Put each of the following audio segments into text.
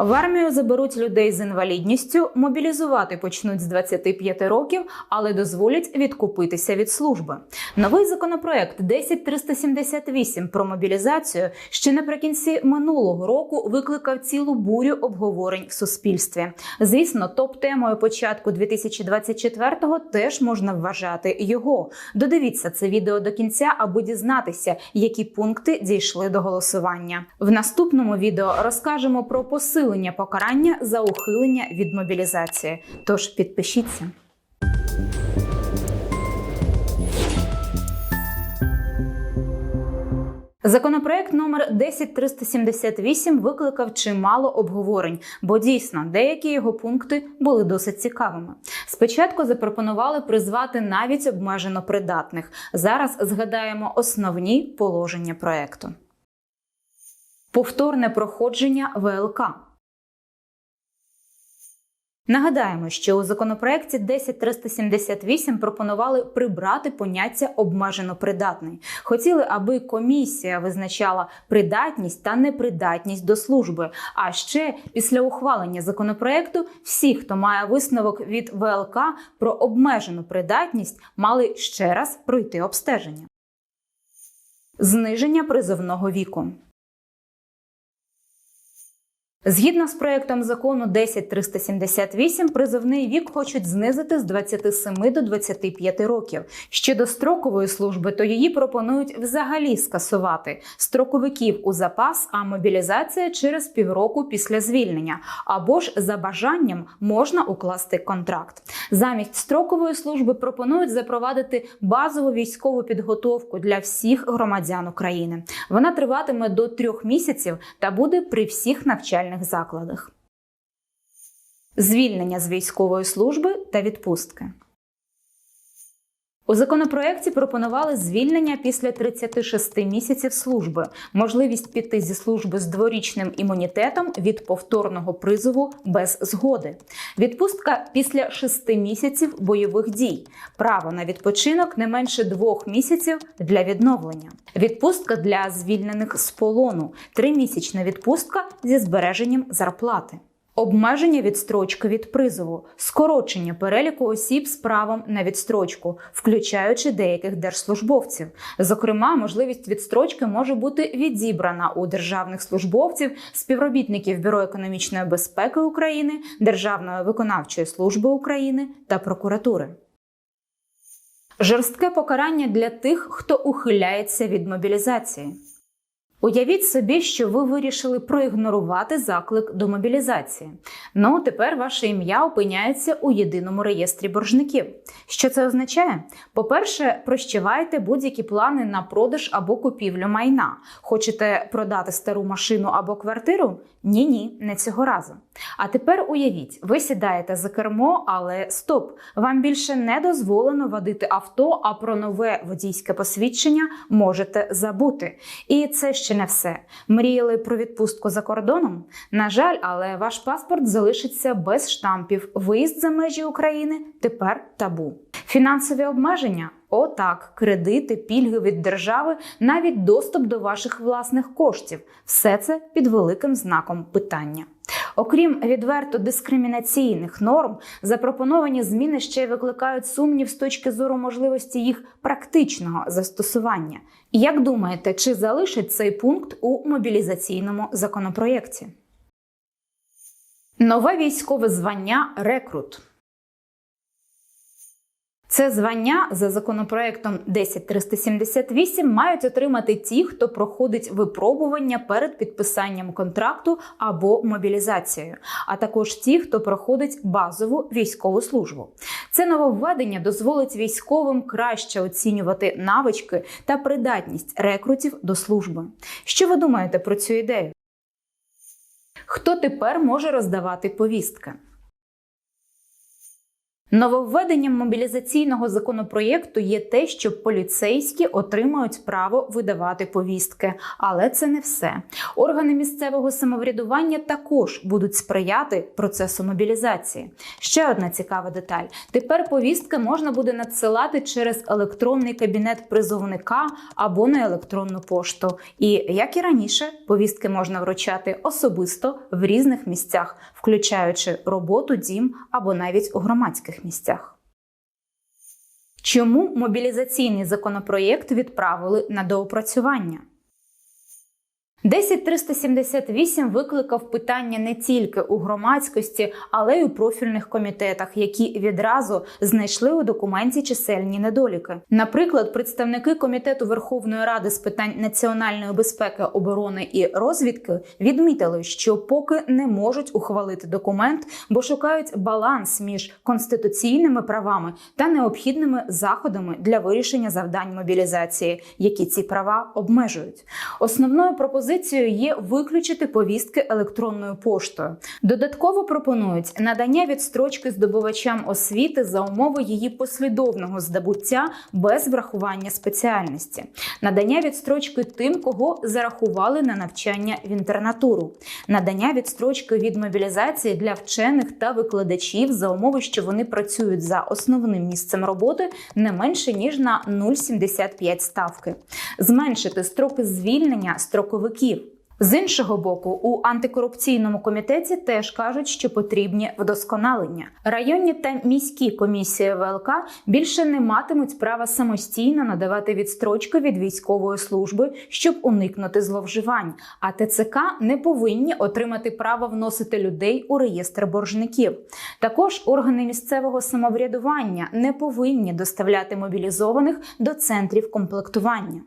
В армію заберуть людей з інвалідністю, мобілізувати почнуть з 25 років, але дозволять відкупитися від служби. Новий законопроект 10378 про мобілізацію ще наприкінці минулого року викликав цілу бурю обговорень в суспільстві. Звісно, топ-темою початку 2024-го теж можна вважати його. Додивіться це відео до кінця, аби дізнатися, які пункти дійшли до голосування. В наступному відео розкажемо про посилення покарання за ухилення від мобілізації. Тож підпишіться. Законопроект номер 10378 викликав чимало обговорень, бо дійсно деякі його пункти були досить цікавими. Спочатку запропонували призвати навіть обмежено придатних. Зараз згадаємо основні положення проекту. Повторне проходження ВЛК. Нагадаємо, що у законопроекті 10378 пропонували прибрати поняття обмежено придатний. Хотіли, аби комісія визначала придатність та непридатність до служби. А ще після ухвалення законопроекту всі, хто має висновок від ВЛК про обмежену придатність, мали ще раз пройти обстеження. Зниження призовного віку. Згідно з проектом закону 10378, призовний вік хочуть знизити з 27 до 25 років. Щодо строкової служби, то її пропонують взагалі скасувати строковиків у запас, а мобілізація через півроку після звільнення. Або ж за бажанням можна укласти контракт. Замість строкової служби пропонують запровадити базову військову підготовку для всіх громадян України. Вона триватиме до трьох місяців та буде при всіх навчальних закладах. Звільнення з військової служби та відпустки. У законопроекті пропонували звільнення після 36 місяців служби, можливість піти зі служби з дворічним імунітетом від повторного призову без згоди, відпустка після 6 місяців бойових дій, право на відпочинок не менше двох місяців для відновлення, відпустка для звільнених з полону, тримісячна відпустка зі збереженням зарплати. Обмеження відстрочки від призову, скорочення переліку осіб з правом на відстрочку, включаючи деяких держслужбовців. Зокрема, можливість відстрочки може бути відібрана у державних службовців, співробітників Бюро економічної безпеки України, Державної виконавчої служби України та прокуратури. Жорстке покарання для тих, хто ухиляється від мобілізації. Уявіть собі, що ви вирішили проігнорувати заклик до мобілізації. Ну, тепер ваше ім'я опиняється у єдиному реєстрі боржників. Що це означає? По-перше, прощавайте будь-які плани на продаж або купівлю майна. Хочете продати стару машину або квартиру? Ні, ні, не цього разу. А тепер уявіть, ви сідаєте за кермо, але стоп! Вам більше не дозволено водити авто, а про нове водійське посвідчення можете забути. І це ще не все. Мріяли про відпустку за кордоном? На жаль, але ваш паспорт залишиться без штампів. Виїзд за межі України тепер табу. Фінансові обмеження. Отак, кредити, пільги від держави, навіть доступ до ваших власних коштів все це під великим знаком питання. Окрім відверто дискримінаційних норм, запропоновані зміни ще й викликають сумнів з точки зору можливості їх практичного застосування. Як думаєте, чи залишить цей пункт у мобілізаційному законопроєкті? Нове військове звання рекрут. Це звання за законопроектом 10378 мають отримати ті, хто проходить випробування перед підписанням контракту або мобілізацією, а також ті, хто проходить базову військову службу. Це нововведення дозволить військовим краще оцінювати навички та придатність рекрутів до служби. Що ви думаєте про цю ідею? Хто тепер може роздавати повістки? Нововведенням мобілізаційного законопроєкту є те, що поліцейські отримають право видавати повістки, але це не все. Органи місцевого самоврядування також будуть сприяти процесу мобілізації. Ще одна цікава деталь: тепер повістки можна буде надсилати через електронний кабінет призовника або на електронну пошту. І як і раніше, повістки можна вручати особисто в різних місцях, включаючи роботу, дім або навіть у громадських місцях. Чому мобілізаційний законопроєкт відправили на доопрацювання? 10378 викликав питання не тільки у громадськості, але й у профільних комітетах, які відразу знайшли у документі чисельні недоліки. Наприклад, представники комітету Верховної Ради з питань національної безпеки, оборони і розвідки відмітили, що поки не можуть ухвалити документ, бо шукають баланс між конституційними правами та необхідними заходами для вирішення завдань мобілізації, які ці права обмежують. Основною пропозицією є виключити повістки електронною поштою. Додатково пропонують надання відстрочки здобувачам освіти за умови її послідовного здобуття без врахування спеціальності, надання відстрочки тим, кого зарахували на навчання в інтернатуру, надання відстрочки від мобілізації для вчених та викладачів за умови, що вони працюють за основним місцем роботи не менше ніж на 0,75 ставки, зменшити строки звільнення строковиків. З іншого боку, у антикорупційному комітеті теж кажуть, що потрібні вдосконалення. Районні та міські комісії ВЛК більше не матимуть права самостійно надавати відстрочки від військової служби, щоб уникнути зловживань. А ТЦК не повинні отримати право вносити людей у реєстр боржників. Також органи місцевого самоврядування не повинні доставляти мобілізованих до центрів комплектування.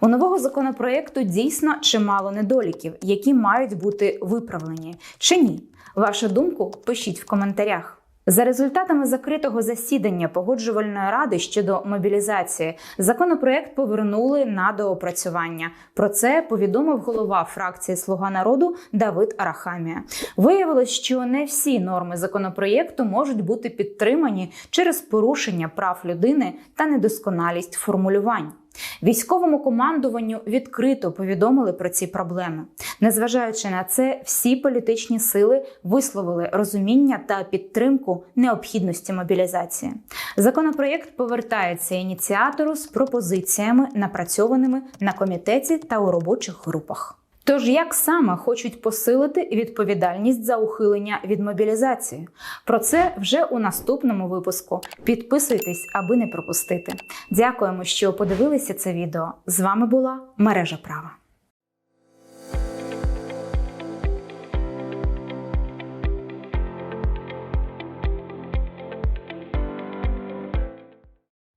У нового законопроекту дійсно чимало недоліків, які мають бути виправлені. Чи ні? Вашу думку пишіть в коментарях. За результатами закритого засідання погоджувальної ради щодо мобілізації законопроект повернули на доопрацювання. Про це повідомив голова фракції Слуга народу Давид Арахамія. Виявилось, що не всі норми законопроєкту можуть бути підтримані через порушення прав людини та недосконалість формулювань. Військовому командуванню відкрито повідомили про ці проблеми. Незважаючи на це, всі політичні сили висловили розуміння та підтримку необхідності мобілізації. Законопроєкт повертається ініціатору з пропозиціями, напрацьованими на комітеті та у робочих групах. Тож як саме хочуть посилити відповідальність за ухилення від мобілізації? Про це вже у наступному випуску. Підписуйтесь, аби не пропустити. Дякуємо, що подивилися це відео. З вами була мережа права.